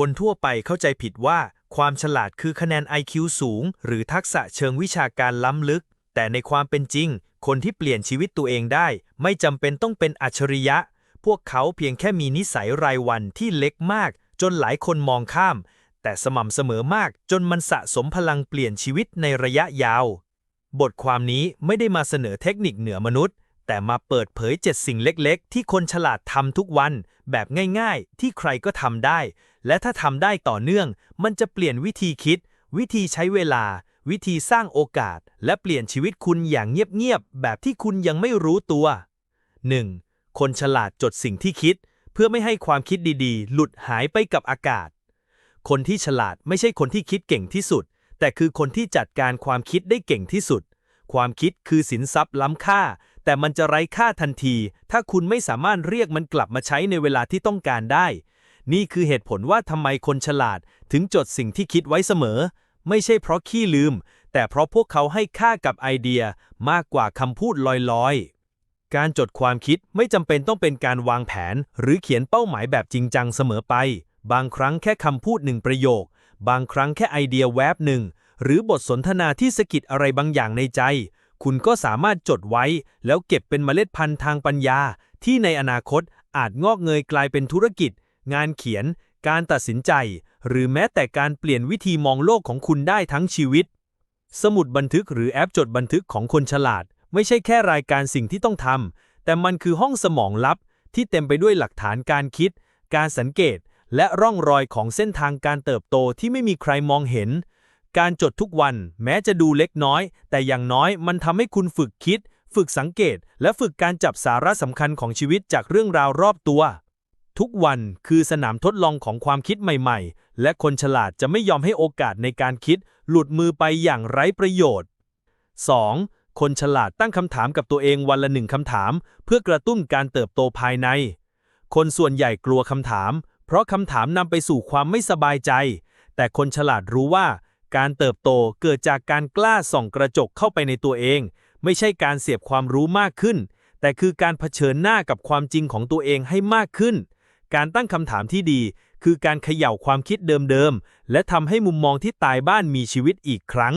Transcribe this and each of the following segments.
คนทั่วไปเข้าใจผิดว่าความฉลาดคือคะแนน IQ สูง หรือทักษะเชิงวิชาการล้ำลึก แต่ในความเป็นจริง คนที่เปลี่ยนชีวิตตัวเองได้ ไม่จำเป็นต้องเป็นอัจฉริยะ พวกเขาเพียงแค่มีนิสัยรายวันที่เล็กมาก จนหลายคนมองข้าม แต่สม่ำเสมอมากจนมันสะสมพลังเปลี่ยนชีวิตในระยะยาว บทความนี้ไม่ได้มาเสนอเทคนิคเหนือมนุษย์ แต่มาเปิดเผย7สิ่งเล็กๆ ที่คนฉลาดทำทุกวัน แบบง่าย ๆ ที่ใครก็ทำได้ และถ้าทำได้ต่อเนื่อง มันจะเปลี่ยนวิธีคิด วิธีใช้เวลา วิธีสร้างโอกาส และเปลี่ยนชีวิตคุณอย่างเงียบๆ แบบที่คุณยังไม่รู้ตัว 1. คนฉลาดจดสิ่งที่คิด เพื่อไม่ให้ความคิดดีๆ หลุดหายไปกับอากาศ คนที่ฉลาดไม่ใช่คนที่คิดเก่งที่สุด แต่คือคนที่จัดการความคิดได้เก่งที่สุด ความคิดคือสินทรัพย์ล้ำค่า แต่มันจะไร้ค่าทันที ถ้าคุณไม่สามารถเรียกมันกลับมาใช้ในเวลาที่ต้องการได้ นี่คือเหตุผลว่าทำไมคนฉลาดถึงจดสิ่งที่คิดไว้เสมอ ไม่ใช่เพราะขี้ลืม แต่เพราะพวกเขาให้ค่ากับไอเดียมากกว่าคำพูดลอยๆ การจดความคิดไม่จำเป็นต้องเป็นการวางแผน หรือเขียนเป้าหมายแบบจริงจังเสมอไป บางครั้งแค่คำพูดหนึ่งประโยค บางครั้งแค่ไอเดียแวบหนึ่ง หรือบทสนทนาที่สะกิดอะไรบางอย่างในใจ คุณก็สามารถจดไว้ แล้วเก็บเป็นเมล็ดพันธุ์ทางปัญญา ที่ในอนาคตอาจงอกเงยกลายเป็นธุรกิจ งานเขียน การตัดสินใจ หรือแม้แต่การเปลี่ยนวิธีมองโลกของคุณได้ทั้งชีวิต สมุดบันทึกหรือแอปจดบันทึกของคนฉลาด ไม่ใช่แค่รายการสิ่งที่ต้องทำแต่มันคือห้องสมองลับ ที่เต็มไปด้วยหลักฐานการคิด การสังเกต และร่องรอยของเส้นทางการเติบโตที่ไม่มีใครมองเห็น การจดทุกวันแม้จะดูเล็กน้อย แต่อย่างน้อยมันทำให้คุณฝึกคิด ฝึกสังเกต และฝึกการจับสาระสำคัญของชีวิตจากเรื่องราวรอบตัว ทุกวันคือสนามทดลองของความคิดใหม่ๆ และคนฉลาดจะไม่ยอมให้โอกาสในการคิด หลุดมือไปอย่างไร้ประโยชน์ 2. คนฉลาดตั้งคำถามกับตัวเองวันละหนึ่งคำถาม เพื่อกระตุ้นการเติบโตภายใน คนส่วนใหญ่กลัวคำถาม เพราะคำถามนำไปสู่ความไม่สบายใจ แต่คนฉลาดรู้ว่า การเติบโตเกิดจากการกล้าส่องกระจกเข้าไปในตัวเอง ไม่ใช่การเสียบความรู้มากขึ้น แต่คือการเผชิญหน้ากับความจริงของตัวเองให้มากขึ้น การตั้งคำถามที่ดี คือการเขย่าความคิดเดิมๆ และทำให้มุมมองที่ตายบ้านมีชีวิตอีกครั้ง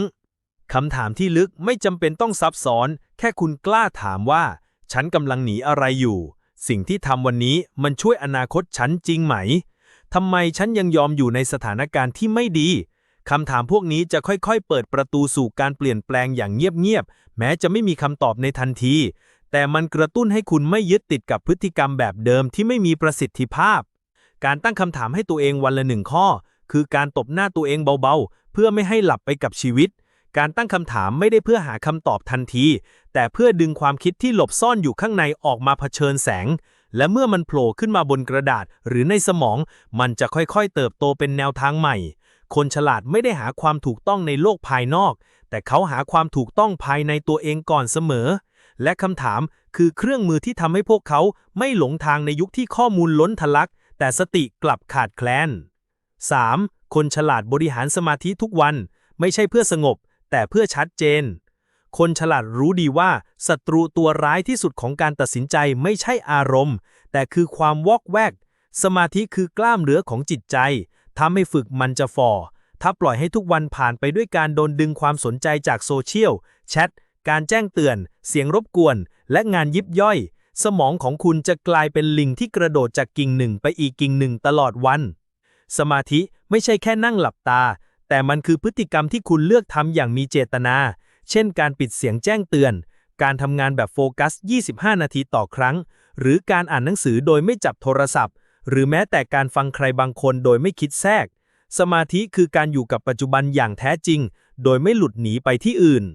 คำถามที่ลึกไม่จำเป็นต้องซับซ้อน แค่คุณกล้าถามว่า ฉันกำลังหนีอะไรอยู่ สิ่งที่ทำวันนี้มันช่วยอนาคตฉันจริงไหมทำไมฉันยังยอมอยู่ในสถานการณ์ที่ไม่ดีคำถามพวกนี้จะค่อยๆ เปิดประตูสู่การเปลี่ยนแปลงอย่างเงียบๆ แม้จะไม่มีคำตอบในทันที แต่มันกระตุ้นให้คุณไม่ยึดติดกับพฤติกรรมแบบเดิมที่ไม่มีประสิทธิภาพ การตั้งคำถามให้ตัวเองวันละหนึ่งข้อ คือการตบหน้าตัวเองเบาๆ เพื่อไม่ให้หลับไปกับชีวิต การตั้งคำถามไม่ได้เพื่อหาคำตอบทันที แต่เพื่อดึงความคิดที่หลบซ่อนอยู่ข้างในออกมาเผชิญแสง และเมื่อมันโผล่ขึ้นมาบนกระดาษหรือในสมอง มันจะค่อยๆ เติบโตเป็นแนวทางใหม่ คนฉลาดไม่ได้หาความถูกต้องในโลกภายนอก แต่เขาหาความถูกต้องภายในตัวเองก่อนเสมอ และคำถามคือเครื่องมือที่ทำให้พวกเขาไม่หลงทางในยุคที่ข้อมูลล้นทะลัก แต่สติกลับขาดแคลน 3. คนฉลาดบริหารสมาธิทุกวัน ไม่ใช่เพื่อสงบ แต่เพื่อชัดเจน คนฉลาดรู้ดีว่าศัตรูตัวร้ายที่สุดของการตัดสินใจไม่ใช่อารมณ์ แต่คือความวอกแวก สมาธิคือกล้ามเนื้อของจิตใจถ้าไม่ฝึกมันจะฟอถ้าปล่อยให้ทุกวันผ่านไปด้วยการโดนดึงความสนใจจากโซเชียล แชท การแจ้งเตือน เสียงรบกวน และงานยิบย่อย สมองของคุณจะกลายเป็นลิงที่กระโดดจากกิ่งหนึ่งไปอีกกิ่งหนึ่งตลอดวัน สมาธิไม่ใช่แค่นั่งหลับตา แต่มันคือพฤติกรรมที่คุณเลือกทำอย่างมีเจตนา เช่น การปิดเสียงแจ้งเตือน การทำงานแบบโฟกัส 25 นาทีต่อครั้ง หรือการอ่านหนังสือโดยไม่จับโทรศัพท์ หรือแม้แต่การฟังใครบางคนโดยไม่คิดแทรกสมาธิคือการอยู่กับปัจจุบันอย่างแท้จริง โดยไม่หลุดหนีไปที่อื่น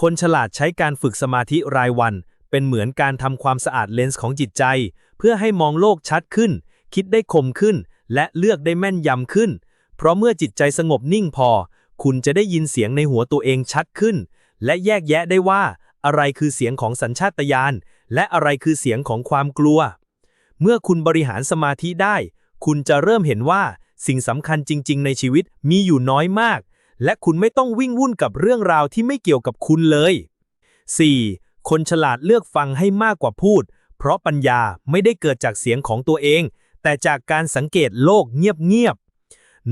คนฉลาดใช้การฝึกสมาธิรายวัน เป็นเหมือนการทำความสะอาดเลนส์ของจิตใจ เพื่อให้มองโลกชัดขึ้น คิดได้คมขึ้น และเลือกได้แม่นยำขึ้น เพราะเมื่อจิตใจสงบนิ่งพอ คุณจะได้ยินเสียงในหัวตัวเองชัดขึ้น และแยกแยะได้ว่า อะไรคือเสียงของสัญชาตญาณและอะไรคือเสียงของความกลัว เมื่อคุณบริหารสมาธิได้ คุณจะเริ่มเห็นว่าสิ่งสำคัญจริง ๆ ในชีวิตมีอยู่น้อยมาก และคุณไม่ต้องวิ่งวุ่นกับเรื่องราวที่ไม่เกี่ยวกับคุณเลย 4. คนฉลาดเลือกฟังให้มากกว่าพูด เพราะปัญญาไม่ได้เกิดจากเสียงของตัวเอง แต่จากการสังเกตโลกเงียบ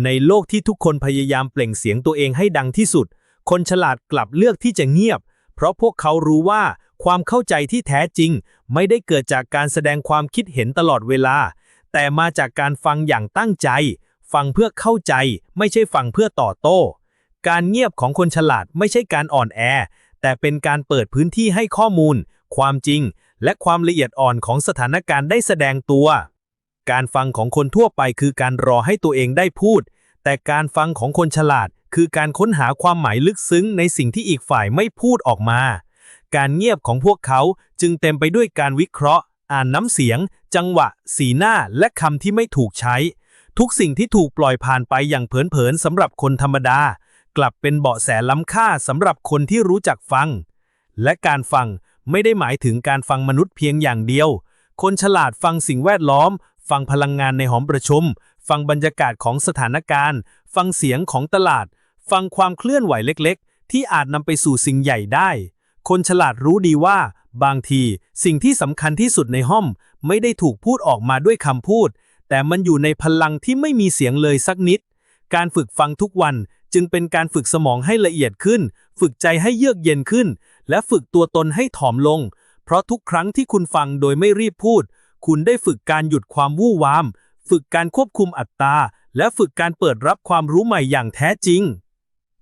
ในโลกที่ทุกคนพยายามเปล่งเสียงตัวเองให้ดังที่สุด คนฉลาดกลับเลือกที่จะเงียบ เพราะพวกเขารู้ว่าความเข้าใจที่แท้จริง ไม่ได้เกิดจากการแสดงความคิดเห็นตลอดเวลา แต่มาจากการฟังอย่างตั้งใจ ฟังเพื่อเข้าใจ ไม่ใช่ฟังเพื่อต่อโต้ การเงียบของคนฉลาดไม่ใช่การอ่อนแอ แต่เป็นการเปิดพื้นที่ให้ข้อมูล ความจริง และความละเอียดอ่อนของสถานการณ์ได้แสดงตัว การฟังของคนทั่วไปคือการรอให้ตัวเองได้พูด แต่การฟังของคนฉลาด คือการค้นหาความหมายลึกซึ้งในสิ่งที่อีกฝ่ายไม่พูดออกมา การเงียบของพวกเขาจึงเต็มไปด้วยการวิเคราะห์ อ่านน้ำเสียง จังหวะ สีหน้า และคำที่ไม่ถูกใช้ ทุกสิ่งที่ถูกปล่อยผ่านไปอย่างเผินๆสำหรับคนธรรมดา กลับเป็นเบาะแสล้ำค่าสำหรับคนที่รู้จักฟัง และการฟังไม่ได้หมายถึงการฟังมนุษย์เพียงอย่างเดียว คนฉลาดฟังสิ่งแวดล้อม ฟังพลังงานในหอมประชุม ฟังบรรยากาศของสถานการณ์ ฟังเสียงของตลาด ฟังความเคลื่อนไหวเล็กๆ ที่อาจนำไปสู่สิ่งใหญ่ได้ คนฉลาดรู้ดีว่า บางที สิ่งที่สำคัญที่สุดในห้องไม่ได้ถูกพูดออกมาด้วยคำพูด แต่มันอยู่ในพลังที่ไม่มีเสียงเลยสักนิด การฝึกฟังทุกวัน จึงเป็นการฝึกสมองให้ละเอียดขึ้น ฝึกใจให้เยือกเย็นขึ้น และฝึกตัวตนให้ถ่อมลง เพราะทุกครั้งที่คุณฟังโดยไม่รีบพูด คุณได้ฝึกการหยุดความวู่วาม ฝึกการควบคุมอัตตา และฝึกการเปิดรับความรู้ใหม่อย่างแท้จริง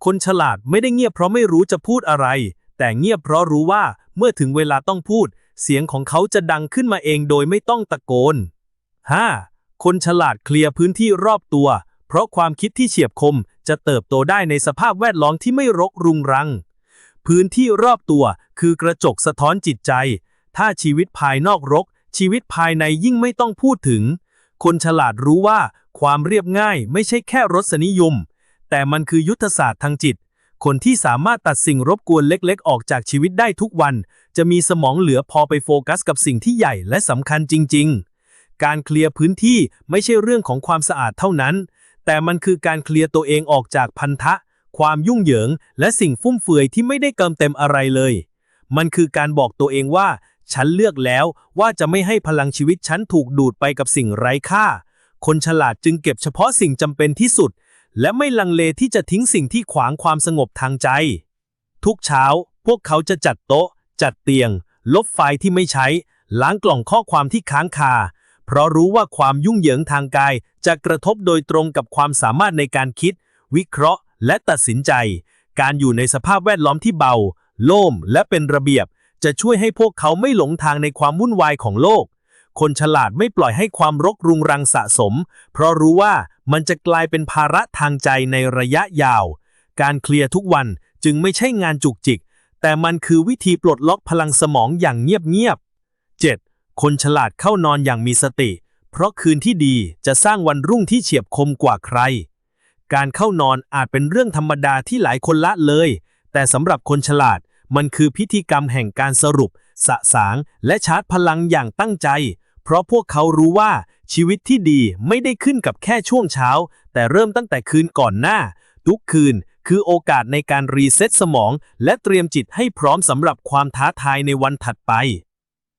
คนฉลาดไม่ได้เงียบเพราะไม่รู้จะพูดอะไร แต่เงียบเพราะรู้ว่าเมื่อถึงเวลาต้องพูด เสียงของเขาจะดังขึ้นมาเองโดยไม่ต้องตะโกน 5. คนฉลาดเคลียร์พื้นที่รอบตัว เพราะความคิดที่เฉียบคมจะเติบโตได้ในสภาพแวดล้อมที่ไม่รกรุงรัง พื้นที่รอบตัวคือกระจกสะท้อนจิตใจ ถ้าชีวิตภายนอกรก ชีวิตภายในยิ่งไม่ต้องพูดถึง คนฉลาดรู้ว่าความเรียบง่ายไม่ใช่แค่รสนิยม แต่มันคือยุทธศาสตร์ทางจิต คนที่สามารถตัดสิ่งรบกวนเล็กๆ ออกจากชีวิตได้ทุกวัน จะมีสมองเหลือพอไปโฟกัสกับสิ่งที่ใหญ่และสำคัญจริง ๆ การเคลียร์พื้นที่ไม่ใช่เรื่องของความสะอาดเท่านั้น แต่มันคือการเคลียร์ตัวเองออกจากพันธะ ความยุ่งเหยิง และสิ่งฟุ่มเฟือยที่ไม่ได้เติมเต็มอะไรเลย มันคือการบอกตัวเองว่า ฉันเลือกแล้วว่าจะไม่ให้พลังชีวิตฉันถูกดูดไปกับสิ่งไร้ค่า คนฉลาดจึงเก็บเฉพาะสิ่งจำเป็นที่สุด และไม่ลังเลที่จะทิ้งสิ่งที่ขวางความสงบทางใจ ทุกเช้า พวกเขาจะจัดโต๊ะ จัดเตียง ลบไฟล์ที่ไม่ใช้ ล้างกล่องข้อความที่ค้างคา เพราะรู้ว่าความยุ่งเหยิงทางกายจะกระทบโดยตรงกับความสามารถในการคิด วิเคราะห์ และตัดสินใจ การอยู่ในสภาพแวดล้อมที่เบา โล่งและเป็นระเบียบ จะช่วยให้พวกเขาไม่หลงทางในความวุ่นวายของโลก คนฉลาดไม่ปล่อยให้ความรกรุงรังสะสม เพราะรู้ว่ามันจะกลายเป็นภาระทางใจในระยะยาว การเคลียร์ทุกวันจึงไม่ใช่งานจุกจิก แต่มันคือวิธีปลดล็อกพลังสมองอย่างเงียบๆ คนฉลาดเข้านอนอย่างมีสติ เพราะคืนที่ดีจะสร้างวันรุ่งที่เฉียบคมกว่าใคร การเข้านอนอาจเป็นเรื่องธรรมดาที่หลายคนละเลย แต่สำหรับคนฉลาดมันคือพิธีกรรมแห่งการสรุป สะสาง และชาร์จพลังอย่างตั้งใจ เพราะพวกเขารู้ว่าชีวิตที่ดีไม่ได้ขึ้นกับแค่ช่วงเช้า แต่เริ่มตั้งแต่คืนก่อนหน้า ทุกคืนคือโอกาสในการรีเซ็ตสมอง และเตรียมจิตให้พร้อมสำหรับความท้าทายในวันถัดไป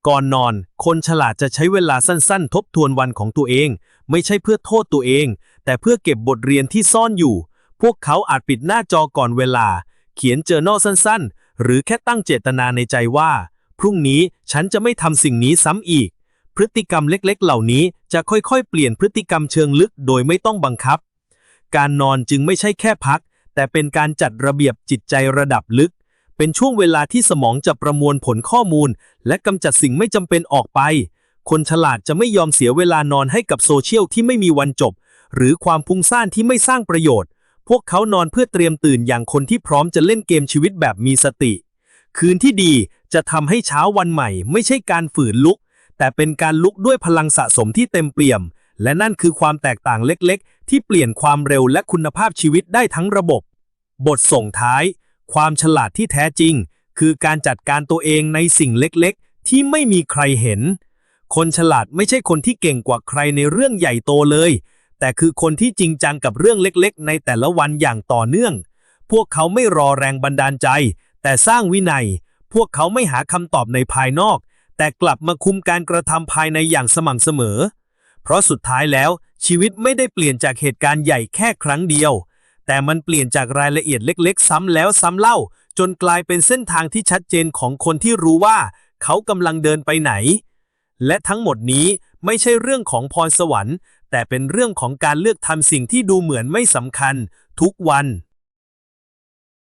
ก่อนนอน คนฉลาดจะใช้เวลาสั้นๆ ทบทวนวันของตัวเอง ไม่ใช่เพื่อโทษตัวเอง แต่เพื่อเก็บบทเรียนที่ซ่อนอยู่ พวกเขาอาจปิดหน้าจอก่อนเวลา เขียนเจอโนลสั้นๆ หรือแค่ตั้งเจตนาในใจว่า พรุ่งนี้ฉันจะไม่ทำสิ่งนี้ซ้ำอีก พฤติกรรมเล็กๆ เหล่านี้จะค่อยๆ เปลี่ยนพฤติกรรมเชิงลึกโดยไม่ต้องบังคับ การนอนจึงไม่ใช่แค่พัก แต่เป็นการจัดระเบียบจิตใจระดับลึก เป็นช่วงเวลาที่สมองจะประมวลผลข้อมูล และกำจัดสิ่งไม่จำเป็นออกไป คนฉลาดจะไม่ยอมเสียเวลานอนให้กับโซเชียลที่ไม่มีวันจบ หรือความพุ่งซ่านที่ไม่สร้างประโยชน์ พวกเขานอนเพื่อเตรียมตื่นอย่างคนที่พร้อมจะเล่นเกมชีวิตแบบมีสติ คืนที่ดีจะทำให้เช้าวันใหม่ ไม่ใช่การฝืนลุก แต่เป็นการลุกด้วยพลังสะสมที่เต็มเปี่ยม และนั่นคือความแตกต่างเล็กๆ ที่เปลี่ยนความเร็วและคุณภาพชีวิตได้ทั้งระบบบทส่งท้าย ความฉลาดที่แท้จริง คือการจัดการตัวเองในสิ่งเล็กๆ ที่ไม่มีใครเห็น คนฉลาดไม่ใช่คนที่เก่งกว่าใครในเรื่องใหญ่โตเลย แต่คือคนที่จริงจังกับเรื่องเล็กๆ ในแต่ละวันอย่างต่อเนื่อง พวกเขาไม่รอแรงบันดาลใจ แต่สร้างวินัย พวกเขาไม่หาคำตอบในภายนอก แต่กลับมาคุมการกระทำภายในอย่างสม่ำเสมอ เพราะสุดท้ายแล้วชีวิตไม่ได้เปลี่ยนจากเหตุการณ์ใหญ่แค่ครั้งเดียว แต่มันเปลี่ยนจากรายละเอียดเล็กๆ ซ้ำแล้วซ้ำเล่า จนกลายเป็นเส้นทางที่ชัดเจนของคนที่รู้ว่า เขากำลังเดินไปไหน และทั้งหมดนี้ไม่ใช่เรื่องของพรสวรรค์ แต่เป็นเรื่องของการเลือกทำสิ่งที่ดูเหมือนไม่สำคัญ ทุกวัน